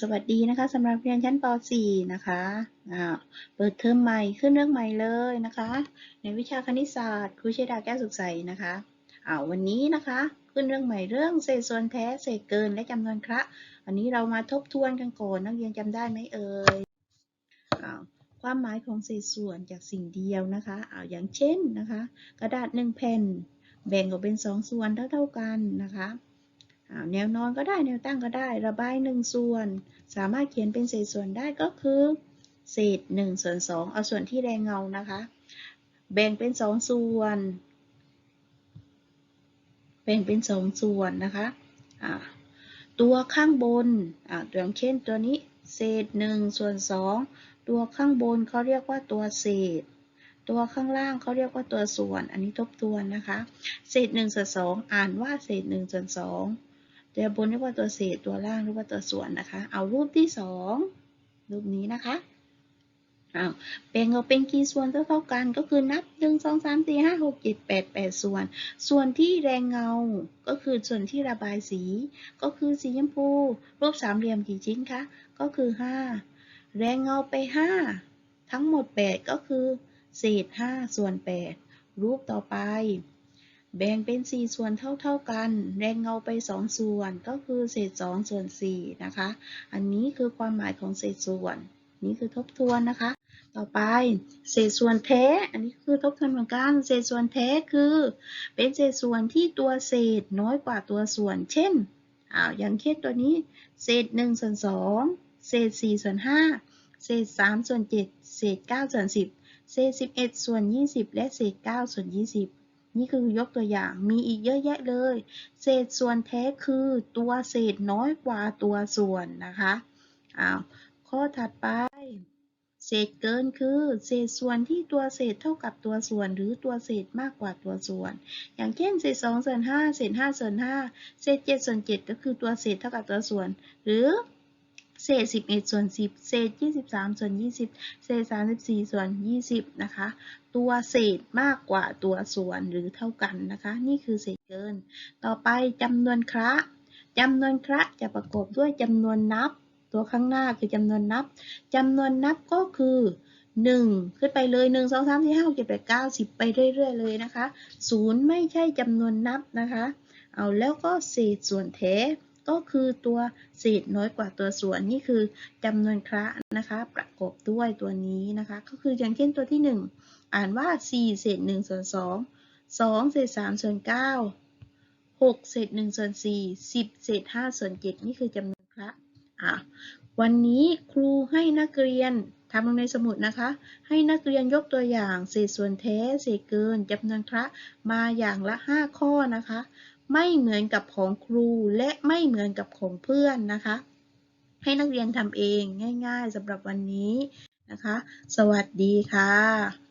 สวัสดีนะคะสำหรับเรียนชั้นป .4 นะคะเปิดเทอมใหม่ขึ้นเรื่องใหม่เลยนะคะ ในวิชาคณิตศาสตร์ครูเชดาแก้วสุขใสนะคะอาวันนี้นะคะขึ้นเรื่องใหม่เรื่องเศษส่วนแท้เศษเกินและจำนวนคระวันนี้เรามาทบทวนกันก่อนนักเรียนจำได้ไหมเอ่ยความหมายของเศษส่วนจากสิ่งเดียวนะคะอ่าอย่างเช่นนะคะ กระดาษหนึ่งแผ่น แบ่งออกเป็นสองส่วนเท่าๆกันนะคะ แนวนอนก็ได้แนวตั้งก็ได้ ระบายหนึ่งส่วน สามารถเขียนเป็นเศษส่วนได้ก็คือเศษ1ส่วน2เอาส่วนที่แรงเงานะคะ แบ่งเป็น 2 ส่วน แบ่งเป็น 2 ส่วนนะคะตัวข้างบนตัวอย่างเช่นตัวนี้เศษ1ส่วน2ตัวข้างบนเขาเรียกว่าตัวเศษ ตัวข้างล่างเขาเรียกว่าตัวส่วน อันนี้ทบทวนนะคะ เศษ1ส่วน2อ่านว่าเศษ1ส่วน2 ตัวบนเรียกว่าตัวเศษตัวล่างเรียกว่าตัวส่วนนะคะ เอารูปที่สองรูปนี้นะคะอ้าวแบ่งออกเป็นกี่ส่วนเท่ากันก็คือนับ1 2 3 4 5 6 7 8 8ส่วน ส่วนที่แรงเงา ก็คือส่วนที่ระบายสี ก็คือสีชมพู รูปสามเหลี่ยมกี่ชิ้นคะ ก็คือ5แรงเงาไป5ทั้งหมด8ก็คือเศษ5ส่วน8รูปต่อไป แบ่งเป็น 4 ส่วนเท่า ๆกัน แรงเงาไป 2 ส่วนก็คือเศษ 2 ส่วน 4 นะคะ อันนี้คือความหมายของเศษส่วน นี่คือทบทวนนะคะ ต่อไปเศษส่วนแท้ อันนี้คือทบทวนเหมือนกัน เศษส่วนแท้คือ เป็นเศษส่วนที่ตัวเศษน้อยกว่าตัวส่วน เช่นอ้าวอย่างเช่นตัวนี้ เศษ1ส่วน2เศษ4ส่วน5เศษ3ส่วน7เศษ9ส่วน10เศษ11ส่วน20 และเศษ9ส่วน20 นี่คือยกตัวอย่างมีอีกเยอะแยะเลย เศษส่วนแท้คือตัวเศษน้อยกว่าตัวส่วนนะคะอ้าวข้อถัดไป เศษเกินคือ เศษส่วนที่ตัวเศษเท่ากับตัวส่วน หรือตัวเศษมากกว่าตัวส่วน อย่างเช่นเศษ2ส่วน5เศษ5ส่วน5เศษ7ส่วน7ก็คือตัวเศษเท่ากับตัวส่วน หรือ เศษ 11 ส่วน 10 เศษ 23 ส่วน 20 เศษ 34 ส่วน 20 นะคะ ตัวเศษมากกว่าตัวส่วนหรือเท่ากันนะคะ นี่คือเศษเกิน ต่อไปจำนวนคระจำนวนคระจะประกอบด้วยจำนวนนับ ตัวข้างหน้าคือจำนวนนับจำนวนนับก็คือ 1 ขึ้นไปเลย 1 2 3 4 5 6 7 8 9 10 ไปเรื่อย ๆ เลยนะคะ 0 ไม่ใช่จำนวนนับนะคะ เอาแล้วก็เศษส่วนแท้ ก็คือตัวเศษน้อยกว่าตัวส่วนนี่คือจำนวนคระนะคะ ประกอบด้วยตัวนี้นะคะ ก็คืออย่างเช่นตัวที่ 1 อ่านว่า 4 เศษ1ส่วน2 2 เศษ3ส่วน9 6 เศษ1ส่วน4 10 เศษ5ส่วน7นี่คือจำนวนคระอะวันนี้ครูให้นักเรียน ทำลงในสมุดนะคะ ให้นักเรียนยกตัวอย่างเศษส่วนเทเศษเกินจำนวนคระมาอย่างละ 5 ข้อนะคะ ไม่เหมือนกับของครูและไม่เหมือนกับของเพื่อนนะคะ ให้นักเรียนทำเองง่าย ๆสำหรับวันนี้นะคะ สวัสดีค่ะ